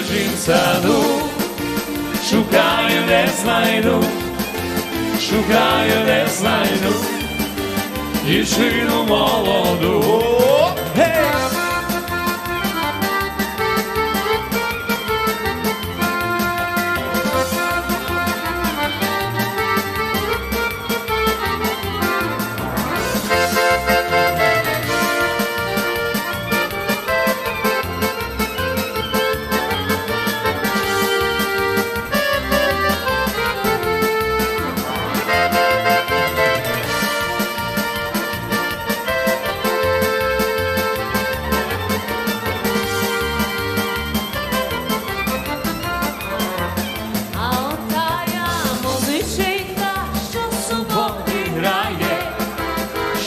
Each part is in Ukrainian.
чужім саду, шукаю, не знайду, шукаю, не знайду, дівчину молоду.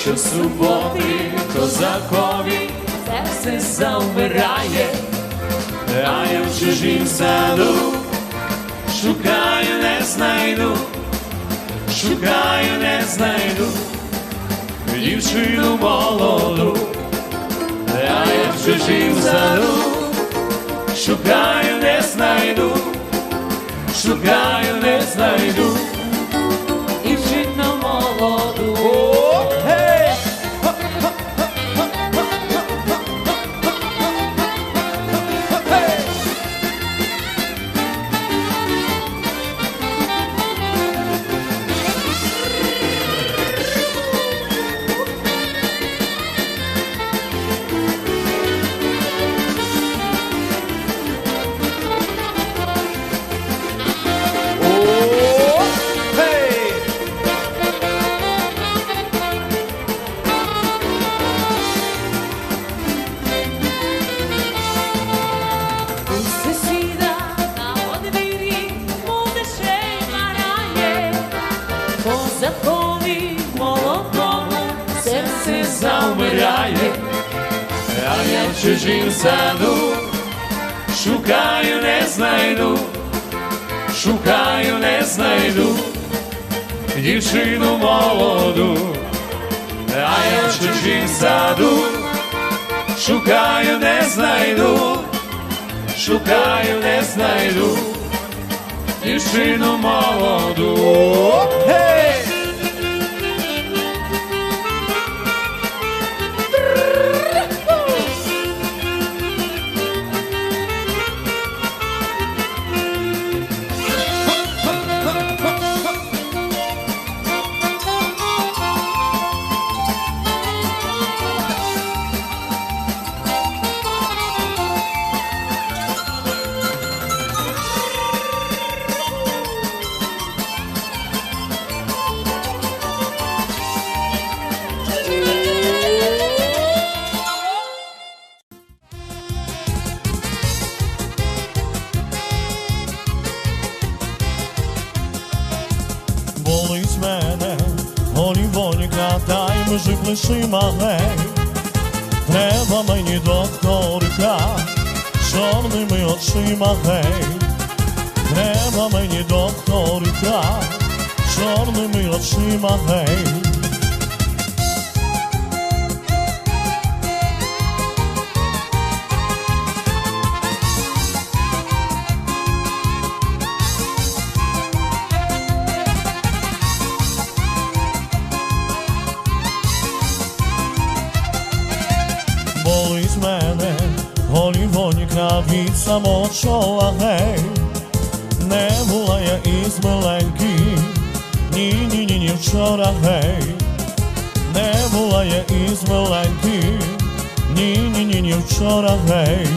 Що суботи козакові серце завмирає, а я в чужім саду, шукаю, не знайду, шукаю, не знайду, дівчину молоду, а я в чужім саду, шукаю, не знайду, шукаю, чужім саду, шукаю, не знайду, шукаю, не знайду, дівчину молоду, а я в чужім саду, шукаю, не знайду, шукаю, не знайду, дівчину молоду. Гей! Межи плечима гей. Треба мені докторка, чорними очима гей. Треба мені докторка, чорними очима гей. Від само чола, гей, не була я із миленьким, ні, ні, ні, ні, вчора, гей, не була я із миленьким, ні, ні, ні, ні, вчора, гей.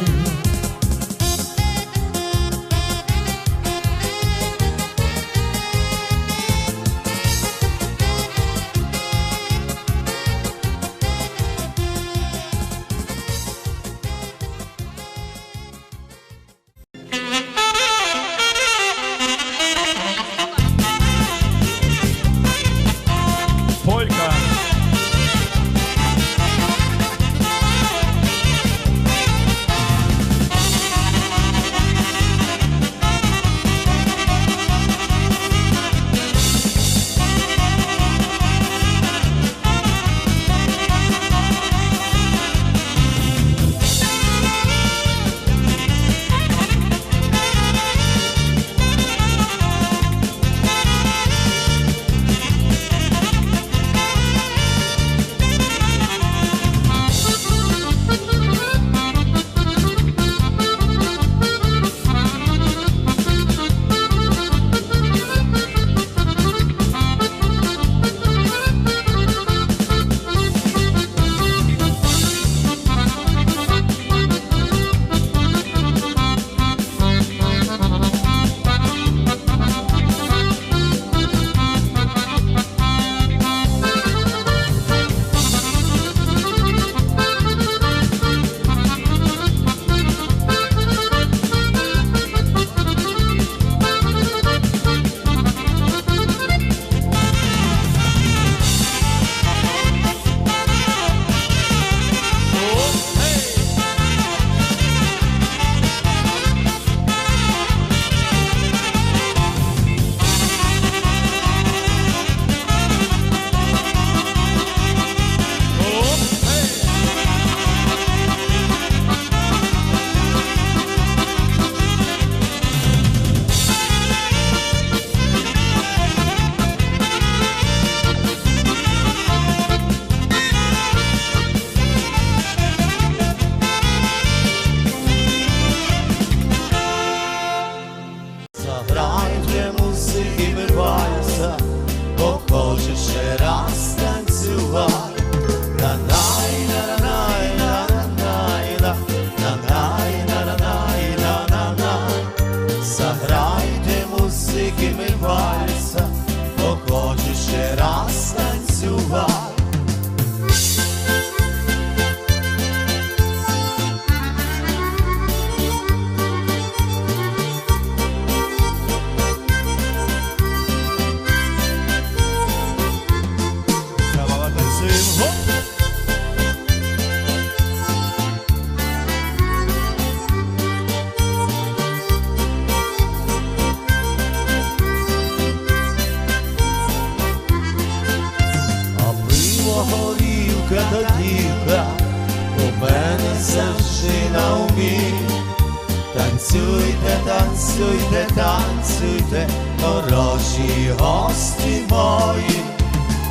Танцюйте, танцюйте, танцюйте, хороші гості мої.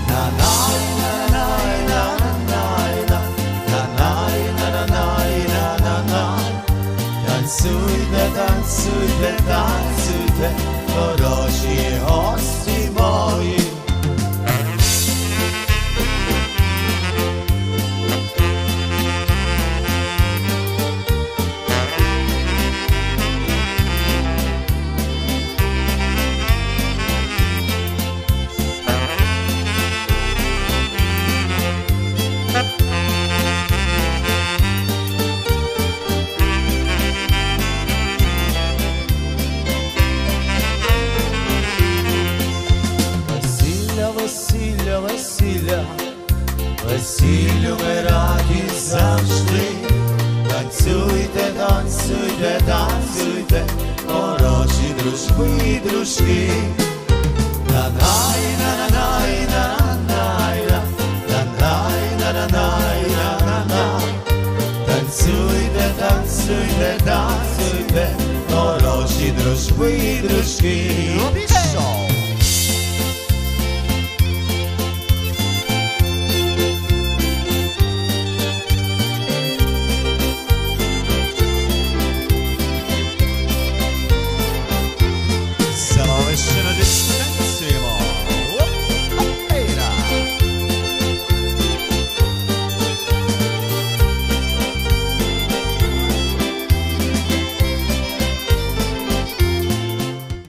На-най, на-най, на-най, на-най, на-най, на-най. Танцюйте, танцюйте, танцюйте, і дружки. На-най, на-на-най, на-на-най, на-на-най, на-на-най, на-на-най. Танцюйте, танцюйте, танцюйте, хороші дружби дружки. Пішов!